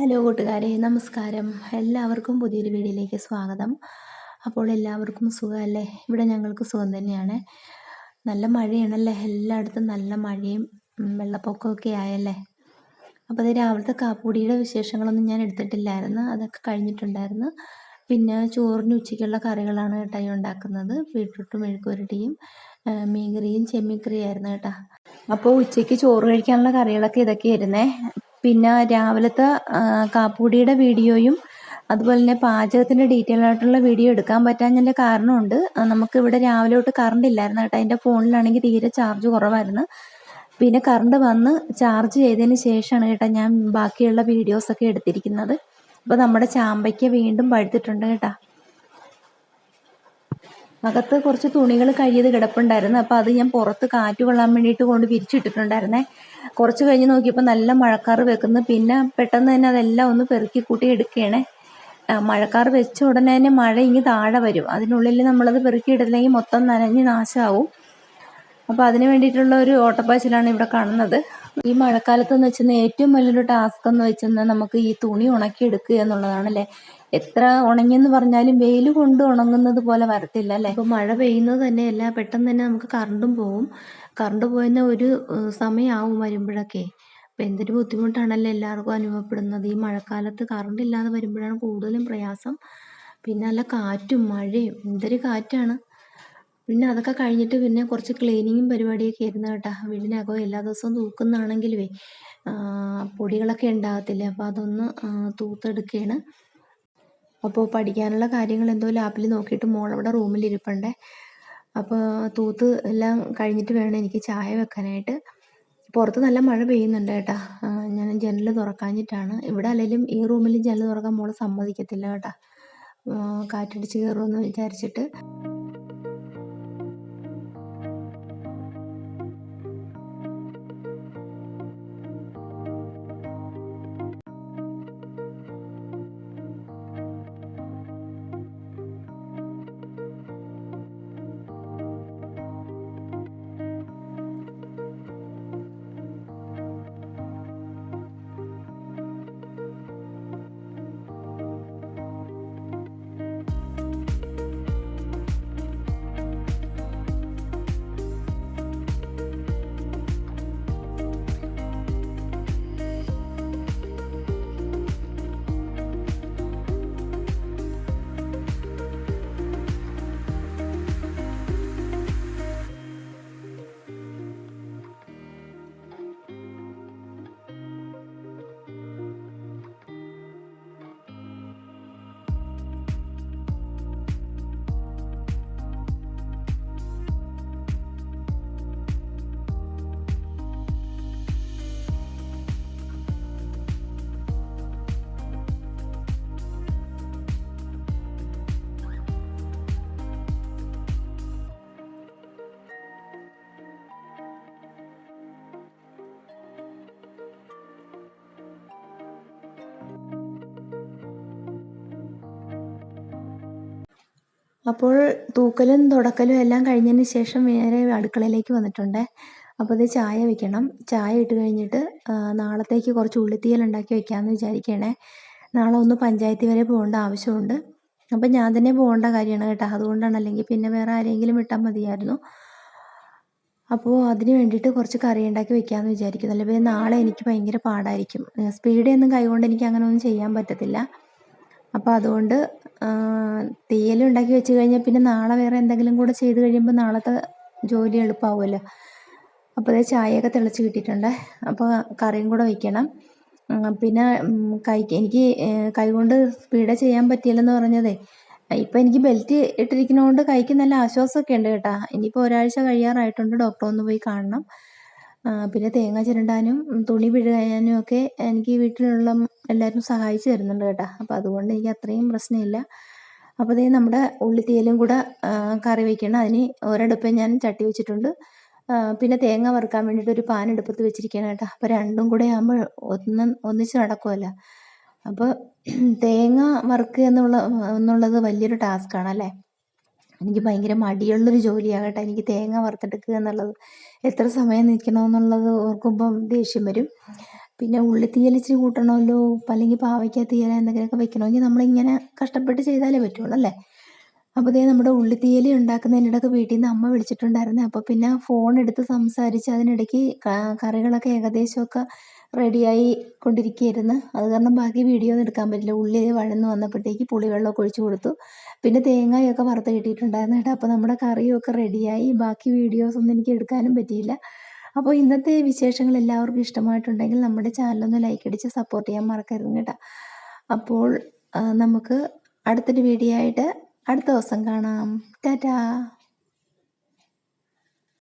Hello കൂട്ടുകാരെ നമസ്കാരം. എല്ലാവർക്കും പുതിയൊരു വീഡിയോയിലേക്ക് സ്വാഗതം. അപ്പോൾ എല്ലാവർക്കും സുഖമല്ലേ? ഇവിടെ ഞങ്ങൾക്ക് സുഖം തന്നെയാണ്. നല്ല മഴയാണല്ലേ? എല്ലായിടത്തും നല്ല മഴയും വെള്ളപ്പൊക്കമൊക്കെ ആയല്ലേ? അപ്പോൾ അത് രാവിലത്തെ കാപ്പുടിയുടെ വിശേഷങ്ങളൊന്നും ഞാൻ എടുത്തിട്ടില്ലായിരുന്നു. അതൊക്കെ കഴിഞ്ഞിട്ടുണ്ടായിരുന്നു. പിന്നെ ചോറിന് ഉച്ചയ്ക്കുള്ള കറികളാണ് കേട്ടോ ഉണ്ടാക്കുന്നത്. ബീട്രൂട്ടും മെഴുക്കുരട്ടിയും മീൻകറിയും ചെമ്മീൻ കറിയായിരുന്നു കേട്ടോ. അപ്പോൾ ഉച്ചയ്ക്ക് ചോറ് കഴിക്കാനുള്ള കറികളൊക്കെ ഇതൊക്കെയായിരുന്നേ. പിന്നെ രാവിലത്തെ കാപ്പുകുടിയുടെ വീഡിയോയും അതുപോലെ തന്നെ പാചകത്തിന്റെ ഡീറ്റെയിൽ ആയിട്ടുള്ള വീഡിയോ എടുക്കാൻ പറ്റാഞ്ഞതിന്റെ കാരണമുണ്ട്. ആ, നമുക്ക് ഇവിടെ രാവിലെ തൊട്ട് കറണ്ട് ഇല്ലായിരുന്നു കേട്ടോ. എന്റെ ഫോണിലാണെങ്കിൽ തീരെ ചാർജ് കുറവായിരുന്നു. പിന്നെ കറണ്ട് വന്ന് ചാർജ് ചെയ്തതിന് ശേഷമാണ് കേട്ടോ ഞാൻ ബാക്കിയുള്ള വീഡിയോസൊക്കെ എടുത്തിരിക്കുന്നത്. അപ്പോൾ നമ്മുടെ ചാമ്പയ്ക്ക വീണ്ടും പഴുത്തിട്ടുണ്ട് കേട്ടോ. അകത്ത് കുറച്ച് തുണികൾ കഴിയത് കിടപ്പുണ്ടായിരുന്നു. അപ്പോൾ അത് ഞാൻ പുറത്ത് കാറ്റ് കൊള്ളാൻ വേണ്ടിയിട്ട് കൊണ്ട് വിരിച്ചിട്ടിട്ടുണ്ടായിരുന്നേ. കുറച്ച് കഴിഞ്ഞ് നോക്കിയപ്പോൾ നല്ല മഴക്കാറ് വെക്കുന്നു. പിന്നെ പെട്ടെന്ന് തന്നെ അതെല്ലാം ഒന്ന് പെറുക്കി കൂട്ടി എടുക്കുകയാണേ. മഴക്കാറ് വെച്ച ഉടനെ തന്നെ മഴ ഇങ്ങ് താഴെ വരും. അതിനുള്ളിൽ നമ്മളത് പെറുക്കി ഇടില്ലെങ്കിൽ മൊത്തം നനഞ്ഞ് നാശമാവും. അപ്പോൾ അതിന് വേണ്ടിയിട്ടുള്ള ഒരു ഓട്ടപ്പാച്ചിലാണ് ഇവിടെ കാണുന്നത്. ഈ മഴക്കാലത്ത് എന്ന് വെച്ചാൽ ഏറ്റവും വലിയൊരു ടാസ്ക് എന്ന് വെച്ചാൽ നമുക്ക് ഈ തുണി ഉണക്കി എടുക്കുക എന്നുള്ളതാണ് എന്നുള്ളതാണല്ലേ? എത്ര ഉണങ്ങിയെന്ന് പറഞ്ഞാലും വെയിൽ കൊണ്ട് ഉണങ്ങുന്നത് പോലെ വരത്തില്ല അല്ലേ? ഇപ്പോൾ മഴ പെയ്യുന്നത് തന്നെ അല്ല പെട്ടെന്ന് തന്നെ നമുക്ക് കറണ്ടും പോവും. കറണ്ട് പോയെന്ന ഒരു സമയമാവും വരുമ്പോഴൊക്കെ. അപ്പൊ എന്തൊരു ബുദ്ധിമുട്ടാണല്ലോ എല്ലാവർക്കും അനുഭവപ്പെടുന്നത്. ഈ മഴക്കാലത്ത് കറണ്ട് ഇല്ലാതെ വരുമ്പോഴാണ് കൂടുതലും പ്രയാസം. പിന്നെ നല്ല കാറ്റും മഴയും. എന്തൊരു കാറ്റാണ്. പിന്നെ അതൊക്കെ കഴിഞ്ഞിട്ട് പിന്നെ കുറച്ച് ക്ലീനിങ്ങും പരിപാടിയൊക്കെ ആയിരുന്നു കേട്ടോ. വീടിനകം എല്ലാ ദിവസവും തൂക്കുന്നതാണെങ്കിലുവേ പൊടികളൊക്കെ ഉണ്ടാകത്തില്ല? അപ്പോൾ അതൊന്ന് തൂത്തെടുക്കുകയാണ് അപ്പോൾ പഠിക്കാനുള്ള കാര്യങ്ങൾ എന്തോ ലാപ്പിൽ നോക്കിയിട്ട് മോളവിടെ റൂമിൽ ഇരിപ്പണ്ടേ അപ്പോൾ തൂത്ത് എല്ലാം കഴിഞ്ഞിട്ട് വേണം എനിക്ക് ചായ വെക്കാനായിട്ട്. പുറത്ത് നല്ല മഴ പെയ്യുന്നുണ്ട് കേട്ടാ. ഞാൻ ജനൽ തുറക്കാഞ്ഞിട്ടാണ്. ഇവിടെ അല്ലെങ്കിലും ഈ റൂമിൽ ജനൽ തുറക്കാൻ മോൾ സമ്മതിക്കത്തില്ല കേട്ടാ. കാറ്റടിച്ച് കയറുമെന്ന് വിചാരിച്ചിട്ട്. അപ്പോൾ തൂക്കലും തുടക്കലും എല്ലാം കഴിഞ്ഞതിന് ശേഷം വേറെ അടുക്കളയിലേക്ക് വന്നിട്ടുണ്ട്. അപ്പോൾ ഇത് ചായ വെക്കണം. ചായ ഇട്ട് കഴിഞ്ഞിട്ട് നാളത്തേക്ക് കുറച്ച് ഉള്ളിത്തീയൽ ഉണ്ടാക്കി വെക്കാമെന്ന് വിചാരിക്കണേ നാളെ ഒന്ന് പഞ്ചായത്തി വരെ പോകേണ്ട ആവശ്യമുണ്ട്. അപ്പം ഞാൻ തന്നെ പോകേണ്ട കാര്യമാണ് കേട്ടോ. അതുകൊണ്ടാണ്. അല്ലെങ്കിൽ പിന്നെ വേറെ ആരെങ്കിലും വിട്ടാൽ മതിയായിരുന്നു. അപ്പോൾ അതിന് വേണ്ടിയിട്ട് കുറച്ച് കറി ഉണ്ടാക്കി വെക്കാമെന്ന് വിചാരിക്കുന്നു. അല്ലെങ്കിൽ നാളെ എനിക്ക് ഭയങ്കര പാടായിരിക്കും. സ്പീഡൊന്നും കൈകൊണ്ട് എനിക്ക് അങ്ങനെ ഒന്നും ചെയ്യാൻ പറ്റത്തില്ല. അപ്പോൾ അതുകൊണ്ട് തീയൽ ഉണ്ടാക്കി വെച്ച് കഴിഞ്ഞാൽ പിന്നെ നാളെ വേറെ എന്തെങ്കിലും കൂടെ ചെയ്ത് കഴിയുമ്പോൾ നാളത്തെ ജോലി എളുപ്പമാവുമല്ലോ അപ്പോൾ അതേ ചായയൊക്കെ തിളച്ച് കിട്ടിയിട്ടുണ്ട്. അപ്പോൾ കറിയും കൂടെ വയ്ക്കണം പിന്നെ കൈക്ക് എനിക്ക് കൈകൊണ്ട് സ്പീഡ് ചെയ്യാൻ പറ്റിയില്ലെന്ന് പറഞ്ഞതേ. ഇപ്പം എനിക്ക് ബെൽറ്റ് ഇട്ടിരിക്കുന്നതുകൊണ്ട് കൈക്ക് നല്ല ആശ്വാസമൊക്കെ ഉണ്ട് കേട്ടോ. ഇനിയിപ്പോൾ ഒരാഴ്ച കഴിയാറായിട്ടുണ്ട്. ഡോക്ടറെ ഒന്ന് പോയി കാണണം. പിന്നെ തേങ്ങ ചിരണ്ടാനും തുണി പിഴുകാനും ഒക്കെ എനിക്ക് വീട്ടിലുള്ള എല്ലാവരും സഹായിച്ചു തരുന്നുണ്ട് കേട്ടോ. അപ്പോൾ അതുകൊണ്ട് എനിക്ക് അത്രയും പ്രശ്നമില്ല. അപ്പോൾ ഇതേ നമ്മുടെ ഉള്ളിത്തീയലും കൂടെ കറി വയ്ക്കണം അതിന് ഒരടുപ്പ് ഞാൻ ചട്ടി വെച്ചിട്ടുണ്ട്. പിന്നെ തേങ്ങ വറുക്കാൻ വേണ്ടിയിട്ട് ഒരു പാൻ എടുപ്പത്ത് വെച്ചിരിക്കണം കേട്ടോ. അപ്പോൾ രണ്ടും കൂടെ ആകുമ്പോൾ ഒന്ന് ഒന്നിച്ച് നടക്കുമല്ല അപ്പോൾ തേങ്ങ വറുക്കുക എന്നുള്ള എന്നുള്ളത് വലിയൊരു ടാസ്ക്കാണ് അല്ലേ? എനിക്ക് ഭയങ്കര മടിയുള്ളൊരു ജോലിയാകട്ടെ എനിക്ക് തേങ്ങ വറുത്തെടുക്കുക എന്നുള്ളത്. എത്ര സമയം നിൽക്കണമെന്നുള്ളത് ഓർക്കുമ്പം ദേഷ്യം വരും. പിന്നെ ഉള്ളിത്തീയൽ ഇച്ചിരി കൂട്ടണമല്ലോ അല്ലെങ്കിൽ പാവയ്ക്ക തീയൽ എന്തെങ്കിലുമൊക്കെ വെക്കണമെങ്കിൽ നമ്മളിങ്ങനെ കഷ്ടപ്പെട്ട് ചെയ്താലേ പറ്റുള്ളൂ അല്ലേ? അപ്പോൾ ഇതേ നമ്മുടെ ഉള്ളിത്തീയൽ ഉണ്ടാക്കുന്നതിനിടയ്ക്ക് വീട്ടിൽ നിന്ന് അമ്മ വിളിച്ചിട്ടുണ്ടായിരുന്നു. അപ്പോൾ പിന്നെ ഫോൺ എടുത്ത് സംസാരിച്ച് അതിനിടയ്ക്ക് കറികളൊക്കെ ഏകദേശമൊക്കെ റെഡിയായി കൊണ്ടിരിക്കുകയായിരുന്നു. അത് കാരണം ബാക്കി വീഡിയോ ഒന്നും എടുക്കാൻ പറ്റില്ല. ഉള്ളി വഴന്ന് വന്നപ്പോഴത്തേക്ക് പുളിവെള്ളമൊക്കെ ഒഴിച്ചു കൊടുത്തു. പിന്നെ തേങ്ങയൊക്കെ വറുത്ത് കിട്ടിയിട്ടുണ്ടായിരുന്നു കേട്ടോ. അപ്പോൾ നമ്മുടെ കറിയൊക്കെ റെഡിയായി. ബാക്കി വീഡിയോസ് ഒന്നും എനിക്ക് എടുക്കാനും പറ്റിയില്ല. അപ്പോൾ ഇന്നത്തെ വിശേഷങ്ങൾ എല്ലാവർക്കും ഇഷ്ടമായിട്ടുണ്ടെങ്കിൽ നമ്മുടെ ചാനലൊന്ന് ലൈക്ക് അടിച്ച് സപ്പോർട്ട് ചെയ്യാൻ മറക്കരുത് കേട്ടോ. അപ്പോൾ നമുക്ക് അടുത്തൊരു വീഡിയോ ആയിട്ട് അടുത്ത ദിവസം കാണാം. ടാറ്റാ!